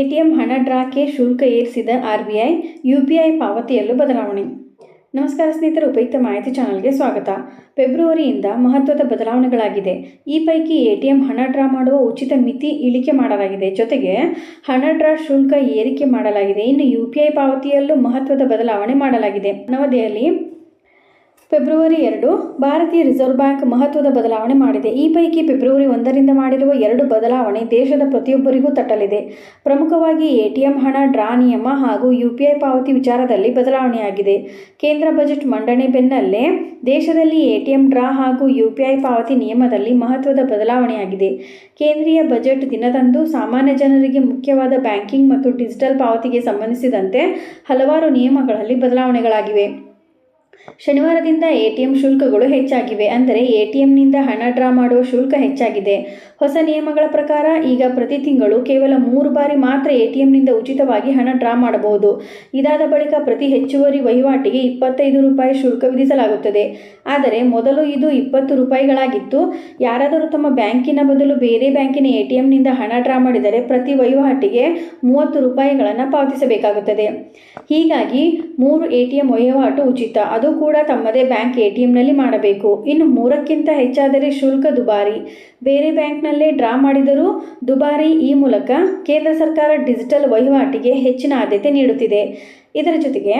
ATM ಹಣ ಡ್ರಾಕ್ಕೆ ಶುಲ್ಕ ಏರಿಸಿದ R B I, U P I ಪಾವತಿಯಲ್ಲೂ ಬದಲಾವಣೆ. ನಮಸ್ಕಾರ ಸ್ನೇಹಿತರು, ಉಪಯುಕ್ತ ಮಾಹಿತಿ ಚಾನಲ್ಗೆ ಸ್ವಾಗತ. ಫೆಬ್ರವರಿಯಿಂದ ಮಹತ್ವದ ಬದಲಾವಣೆಗಳಾಗಿದೆ. ಈ ಪೈಕಿ ಎಟಿಎಂ ಹಣ ಡ್ರಾ ಮಾಡುವ ಉಚಿತ ಮಿತಿ ಇಳಿಕೆ ಮಾಡಲಾಗಿದೆ. ಜೊತೆಗೆ ಹಣ ಡ್ರಾ ಶುಲ್ಕ ಏರಿಕೆ ಮಾಡಲಾಗಿದೆ. ಇನ್ನು ಯು ಪಿ ಐ ಪಾವತಿಯಲ್ಲೂ ಮಹತ್ವದ ಬದಲಾವಣೆ ಮಾಡಲಾಗಿದೆ. ನವದೆಹಲಿ ಫೆಬ್ರವರಿ ಎರಡು, ಭಾರತೀಯ ರಿಸರ್ವ್ ಬ್ಯಾಂಕ್ ಮಹತ್ವದ ಬದಲಾವಣೆ ಮಾಡಿದೆ. ಈ ಪೈಕಿ ಫೆಬ್ರವರಿ ಒಂದರಿಂದ ಮಾಡಿರುವ ಎರಡು ಬದಲಾವಣೆ ದೇಶದ ಪ್ರತಿಯೊಬ್ಬರಿಗೂ ತಟ್ಟಲಿದೆ. ಪ್ರಮುಖವಾಗಿ ಎಟಿಎಂ ಹಣ, ಡ್ರಾ ನಿಯಮ ಹಾಗೂ ಯುಪಿಐ ಪಾವತಿ ವಿಚಾರದಲ್ಲಿ ಬದಲಾವಣೆಯಾಗಿದೆ. ಕೇಂದ್ರ ಬಜೆಟ್ ಮಂಡನೆ ಬೆನ್ನಲ್ಲೇ ದೇಶದಲ್ಲಿ ಎಟಿಎಂ ಡ್ರಾ ಹಾಗೂ ಯುಪಿಐ ಪಾವತಿ ನಿಯಮದಲ್ಲಿ ಮಹತ್ವದ ಬದಲಾವಣೆಯಾಗಿದೆ. ಕೇಂದ್ರೀಯ ಬಜೆಟ್ ದಿನದಂದು ಸಾಮಾನ್ಯ ಜನರಿಗೆ ಮುಖ್ಯವಾದ ಬ್ಯಾಂಕಿಂಗ್ ಮತ್ತು ಡಿಜಿಟಲ್ ಪಾವತಿಗೆ ಸಂಬಂಧಿಸಿದಂತೆ ಹಲವಾರು ನಿಯಮಗಳಲ್ಲಿ ಬದಲಾವಣೆಗಳಾಗಿವೆ. ಶನಿವಾರದಿಂದ ಎಟಿಎಂ ಶುಲ್ಕಗಳು ಹೆಚ್ಚಾಗಿವೆ ಅಂದರೆ ಎಟಿಎಂನಿಂದ ಹಣ ಡ್ರಾ ಮಾಡುವ ಶುಲ್ಕ ಹೆಚ್ಚಾಗಿದೆ. ಹೊಸ ನಿಯಮಗಳ ಪ್ರಕಾರ ಈಗ ಪ್ರತಿ ತಿಂಗಳು ಕೇವಲ ಮೂರು ಬಾರಿ ಮಾತ್ರ ಎಟಿಎಂನಿಂದ ಉಚಿತವಾಗಿ ಹಣ ಡ್ರಾ ಮಾಡಬಹುದು. ಇದಾದ ಬಳಿಕ ಪ್ರತಿ ಹೆಚ್ಚುವರಿ ವಹಿವಾಟಿಗೆ ಇಪ್ಪತ್ತೈದು ರೂಪಾಯಿ ಶುಲ್ಕ ವಿಧಿಸಲಾಗುತ್ತದೆ. ಆದರೆ ಮೊದಲು ಇದು ಇಪ್ಪತ್ತು ರೂಪಾಯಿಗಳಾಗಿತ್ತು. ಯಾರಾದರೂ ತಮ್ಮ ಬ್ಯಾಂಕಿನ ಬದಲು ಬೇರೆ ಬ್ಯಾಂಕಿನ ಎಟಿಎಂನಿಂದ ಹಣ ಡ್ರಾ ಮಾಡಿದರೆ ಪ್ರತಿ ವಹಿವಾಟಿಗೆ ಮೂವತ್ತು ರೂಪಾಯಿಗಳನ್ನು ಪಾವತಿಸಬೇಕಾಗುತ್ತದೆ. ಹೀಗಾಗಿ ಮೂರು ಎಟಿಎಂ ವಹಿವಾಟು ಉಚಿತ. ಅದು ಕೂಡ ತಮ್ಮದೇ ಬ್ಯಾಂಕ್ ಎಟಿಎಂನಲ್ಲಿ ಮಾಡಬೇಕು. ಇನ್ನು ಮೂರಕ್ಕಿಂತ ಹೆಚ್ಚಾದರೆ ಶುಲ್ಕ ದುಬಾರಿ. ಬೇರೆ ಬ್ಯಾಂಕ್ನಲ್ಲೇ ಡ್ರಾ ಮಾಡಿದರೂ ದುಬಾರಿ ಈ ಮೂಲಕ ಕೇಂದ್ರ ಸರ್ಕಾರ ಡಿಜಿಟಲ್ ವಹಿವಾಟಿಗೆ ಹೆಚ್ಚಿನ ಆದ್ಯತೆ ನೀಡುತ್ತಿದೆ. ಇದರ ಜೊತೆಗೆ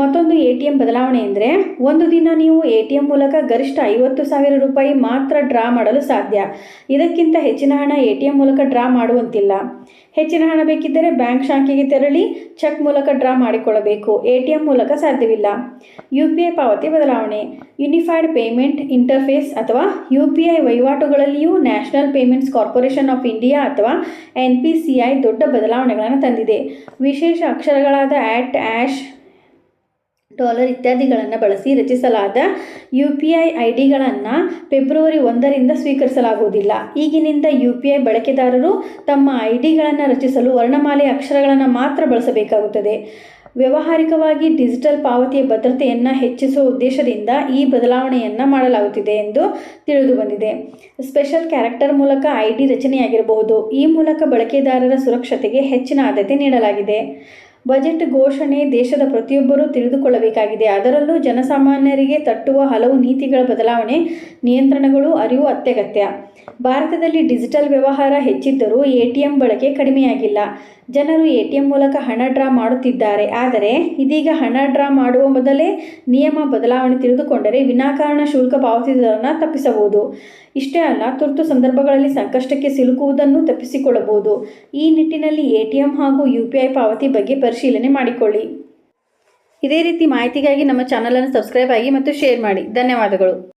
ಮತ್ತೊಂದು ಎ ಟಿ ಎಂ ಬದಲಾವಣೆ ಎಂದರೆ ಒಂದು ದಿನ ನೀವು ಎ ಟಿ ಎಂ ಮೂಲಕ ಗರಿಷ್ಠ ಐವತ್ತು ಸಾವಿರ ರೂಪಾಯಿ ಮಾತ್ರ ಡ್ರಾ ಮಾಡಲು ಸಾಧ್ಯ. ಇದಕ್ಕಿಂತ ಹೆಚ್ಚಿನ ಹಣ ಎ ಟಿ ಎಂ ಮೂಲಕ ಡ್ರಾ ಮಾಡುವಂತಿಲ್ಲ. ಹೆಚ್ಚಿನ ಹಣ ಬೇಕಿದ್ದರೆ ಬ್ಯಾಂಕ್ ಶಾಖೆಗೆ ತೆರಳಿ ಚೆಕ್ ಮೂಲಕ ಡ್ರಾ ಮಾಡಿಕೊಳ್ಳಬೇಕು. ಎ ಟಿ ಎಂ ಮೂಲಕ ಸಾಧ್ಯವಿಲ್ಲ. ಯು ಪಿ ಐ ಪಾವತಿ ಬದಲಾವಣೆ. ಯುನಿಫೈಡ್ ಪೇಮೆಂಟ್ ಇಂಟರ್ಫೇಸ್ ಅಥವಾ U P I ವಹಿವಾಟುಗಳಲ್ಲಿಯೂ national payments corporation of India ಅಥವಾ ಎನ್ ಪಿ ಸಿ ಐ ದೊಡ್ಡ ಬದಲಾವಣೆಗಳನ್ನು ತಂದಿದೆ. ವಿಶೇಷ ಅಕ್ಷರಗಳಾದ ಆಟ್ ಆ್ಯಶ್ ಡಾಲರ್ ಇತ್ಯಾದಿಗಳನ್ನು ಬಳಸಿ ರಚಿಸಲಾದ ಯು ಪಿ ಐ ಐ ಡಿಗಳನ್ನು ಫೆಬ್ರವರಿ ಒಂದರಿಂದ ಸ್ವೀಕರಿಸಲಾಗುವುದಿಲ್ಲ. ಈಗಿನಿಂದ ಯು ಪಿ ಐ ಬಳಕೆದಾರರು ತಮ್ಮ ಐ ಡಿಗಳನ್ನು ರಚಿಸಲು ವರ್ಣಮಾಲೆ ಅಕ್ಷರಗಳನ್ನು ಮಾತ್ರ ಬಳಸಬೇಕಾಗುತ್ತದೆ. ವ್ಯಾವಹಾರಿಕವಾಗಿ ಡಿಜಿಟಲ್ ಪಾವತಿಯ ಭದ್ರತೆಯನ್ನು ಹೆಚ್ಚಿಸುವ ಉದ್ದೇಶದಿಂದ ಈ ಬದಲಾವಣೆಯನ್ನು ಮಾಡಲಾಗುತ್ತಿದೆ ಎಂದು ತಿಳಿದು ಬಂದಿದೆ ಸ್ಪೆಷಲ್ ಕ್ಯಾರೆಕ್ಟರ್ ಮೂಲಕ ಐ ಡಿ ರಚನೆಯಾಗಿರಬಹುದು. ಈ ಮೂಲಕ ಬಳಕೆದಾರರ ಸುರಕ್ಷತೆಗೆ ಹೆಚ್ಚಿನ ಆದ್ಯತೆ ನೀಡಲಾಗಿದೆ. ಬಜೆಟ್ ಘೋಷಣೆ ದೇಶದ ಪ್ರತಿಯೊಬ್ಬರೂ ತಿಳಿದುಕೊಳ್ಳಬೇಕಾಗಿದೆ. ಅದರಲ್ಲೂ ಜನಸಾಮಾನ್ಯರಿಗೆ ತಟ್ಟುವ ಹಲವು ನೀತಿಗಳ ಬದಲಾವಣೆ, ನಿಯಂತ್ರಣಗಳು, ಅರಿವು ಅತ್ಯಗತ್ಯ. ಭಾರತದಲ್ಲಿ ಡಿಜಿಟಲ್ ವ್ಯವಹಾರ ಹೆಚ್ಚಿದ್ದರೂ ಎ ಟಿ ಎಂ ಬಳಕೆ ಕಡಿಮೆಯಾಗಿಲ್ಲ. ಜನರು ಎ ಟಿ ಎಂ ಮೂಲಕ ಹಣ ಡ್ರಾ ಮಾಡುತ್ತಿದ್ದಾರೆ. ಆದರೆ ಇದೀಗ ಹಣ ಡ್ರಾ ಮಾಡುವ ಮೊದಲೇ ನಿಯಮ ಬದಲಾವಣೆ ತಿಳಿದುಕೊಂಡರೆ ವಿನಾಕಾರಣ ಶುಲ್ಕ ಪಾವತಿಸುವುದನ್ನು ತಪ್ಪಿಸಬಹುದು. ಇಷ್ಟೇ ಅಲ್ಲ, ತುರ್ತು ಸಂದರ್ಭಗಳಲ್ಲಿ ಸಂಕಷ್ಟಕ್ಕೆ ಸಿಲುಕುವುದನ್ನು ತಪ್ಪಿಸಿಕೊಳ್ಳಬಹುದು. ಈ ನಿಟ್ಟಿನಲ್ಲಿ ಎ ಟಿ ಎಂ ಹಾಗೂ ಯು ಪಿ ಐ ಪಾವತಿ ಬಗ್ಗೆ ಪರಿಶೀಲನೆ ಮಾಡಿಕೊಳ್ಳಿ. ಇದೇ ರೀತಿ ಮಾಹಿತಿಗಾಗಿ ನಮ್ಮ ಚಾನಲನ್ನು ಸಬ್ಸ್ಕ್ರೈಬ್ ಆಗಿ ಮತ್ತು ಶೇರ್ ಮಾಡಿ. ಧನ್ಯವಾದಗಳು.